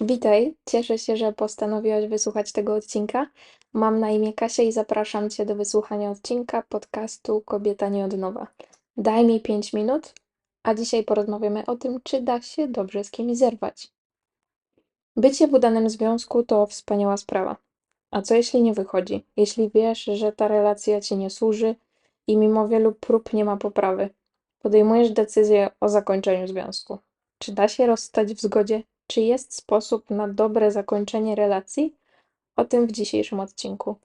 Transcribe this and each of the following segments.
Witaj, cieszę się, że postanowiłaś wysłuchać tego odcinka. Mam na imię Kasia i zapraszam Cię do wysłuchania odcinka podcastu Kobieta nie od nowa. Daj mi 5 minut, a dzisiaj porozmawiamy o tym, czy da się dobrze z kimś zerwać. Bycie w udanym związku to wspaniała sprawa. A co jeśli nie wychodzi? Jeśli wiesz, że ta relacja Ci nie służy i mimo wielu prób nie ma poprawy, podejmujesz decyzję o zakończeniu związku. Czy da się rozstać w zgodzie? Czy jest sposób na dobre zakończenie relacji? O tym w dzisiejszym odcinku.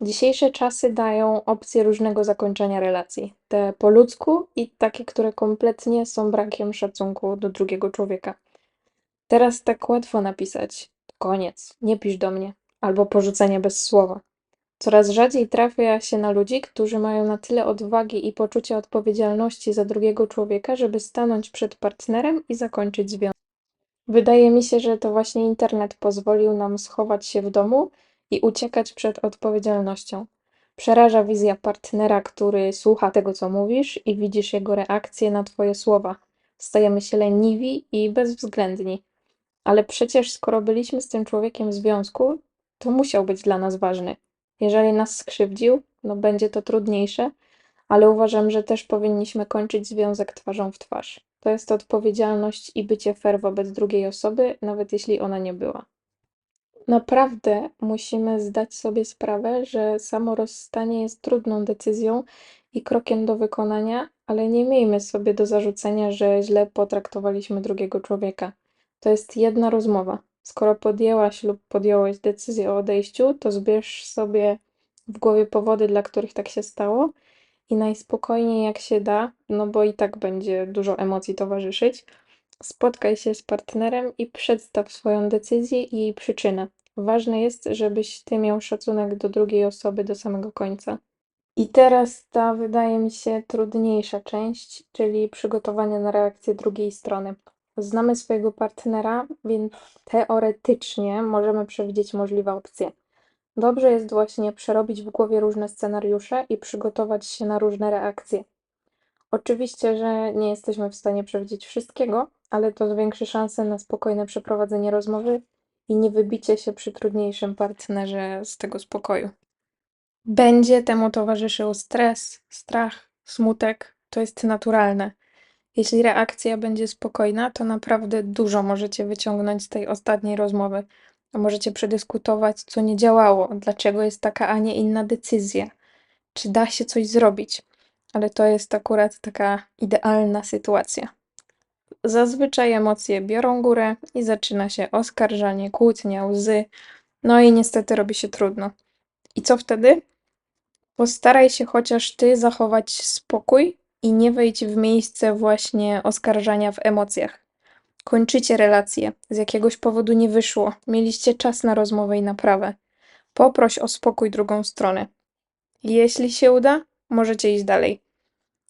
Dzisiejsze czasy dają opcje różnego zakończenia relacji. Te po ludzku i takie, które kompletnie są brakiem szacunku do drugiego człowieka. Teraz tak łatwo napisać: koniec, nie pisz do mnie, albo porzucenie bez słowa. Coraz rzadziej trafia się na ludzi, którzy mają na tyle odwagi i poczucia odpowiedzialności za drugiego człowieka, żeby stanąć przed partnerem i zakończyć związek. Wydaje mi się, że to właśnie internet pozwolił nam schować się w domu i uciekać przed odpowiedzialnością. Przeraża wizja partnera, który słucha tego, co mówisz, i widzisz jego reakcję na Twoje słowa. Stajemy się leniwi i bezwzględni. Ale przecież, skoro byliśmy z tym człowiekiem w związku, to musiał być dla nas ważny. Jeżeli nas skrzywdził, no będzie to trudniejsze, ale uważam, że też powinniśmy kończyć związek twarzą w twarz. To jest odpowiedzialność i bycie fair wobec drugiej osoby, nawet jeśli ona nie była. Naprawdę musimy zdać sobie sprawę, że samo rozstanie jest trudną decyzją i krokiem do wykonania, ale nie miejmy sobie do zarzucenia, że źle potraktowaliśmy drugiego człowieka. To jest jedna rozmowa. Skoro podjęłaś lub podjąłeś decyzję o odejściu, to zbierz sobie w głowie powody, dla których tak się stało i najspokojniej jak się da, no bo i tak będzie dużo emocji towarzyszyć, spotkaj się z partnerem i przedstaw swoją decyzję i jej przyczynę. Ważne jest, żebyś ty miał szacunek do drugiej osoby do samego końca. I teraz ta wydaje mi się trudniejsza część, czyli przygotowanie na reakcję drugiej strony. Znamy swojego partnera, więc teoretycznie możemy przewidzieć możliwe opcje. Dobrze jest właśnie przerobić w głowie różne scenariusze i przygotować się na różne reakcje. Oczywiście, że nie jesteśmy w stanie przewidzieć wszystkiego, ale to zwiększy szanse na spokojne przeprowadzenie rozmowy i nie wybicie się przy trudniejszym partnerze z tego spokoju. Będzie temu towarzyszył stres, strach, smutek. To jest naturalne. Jeśli reakcja będzie spokojna, to naprawdę dużo możecie wyciągnąć z tej ostatniej rozmowy. Możecie przedyskutować, co nie działało, dlaczego jest taka, a nie inna decyzja, czy da się coś zrobić. Ale to jest akurat taka idealna sytuacja. Zazwyczaj emocje biorą górę i zaczyna się oskarżanie, kłótnia, łzy. No i niestety robi się trudno. I co wtedy? Postaraj się chociaż ty zachować spokój i nie wejdź w miejsce właśnie oskarżania w emocjach. Kończycie relację, z jakiegoś powodu nie wyszło, mieliście czas na rozmowę i naprawę. Poproś o spokój drugą stronę. Jeśli się uda, możecie iść dalej.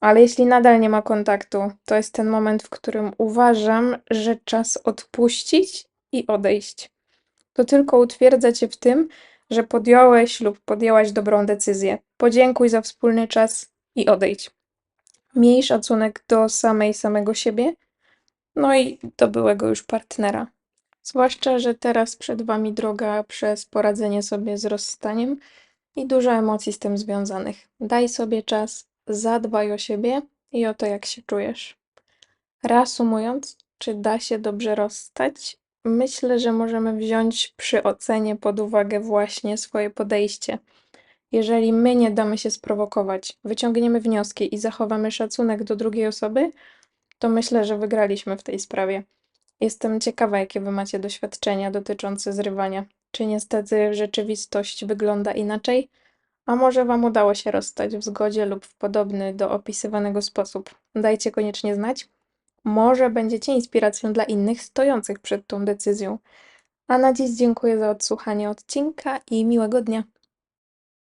Ale jeśli nadal nie ma kontaktu, to jest ten moment, w którym uważam, że czas odpuścić i odejść. To tylko utwierdza cię w tym, że podjąłeś lub podjęłaś dobrą decyzję. Podziękuj za wspólny czas i odejdź. Miej szacunek do samej samego siebie, no i do byłego już partnera. Zwłaszcza, że teraz przed wami droga przez poradzenie sobie z rozstaniem i dużo emocji z tym związanych. Daj sobie czas, zadbaj o siebie i o to, jak się czujesz. Reasumując, czy da się dobrze rozstać? Myślę, że możemy wziąć przy ocenie pod uwagę właśnie swoje podejście. Jeżeli my nie damy się sprowokować, wyciągniemy wnioski i zachowamy szacunek do drugiej osoby, to myślę, że wygraliśmy w tej sprawie. Jestem ciekawa, jakie wy macie doświadczenia dotyczące zrywania. Czy niestety rzeczywistość wygląda inaczej? A może wam udało się rozstać w zgodzie lub w podobny do opisywanego sposób? Dajcie koniecznie znać. Może będziecie inspiracją dla innych stojących przed tą decyzją. A na dziś dziękuję za odsłuchanie odcinka i miłego dnia.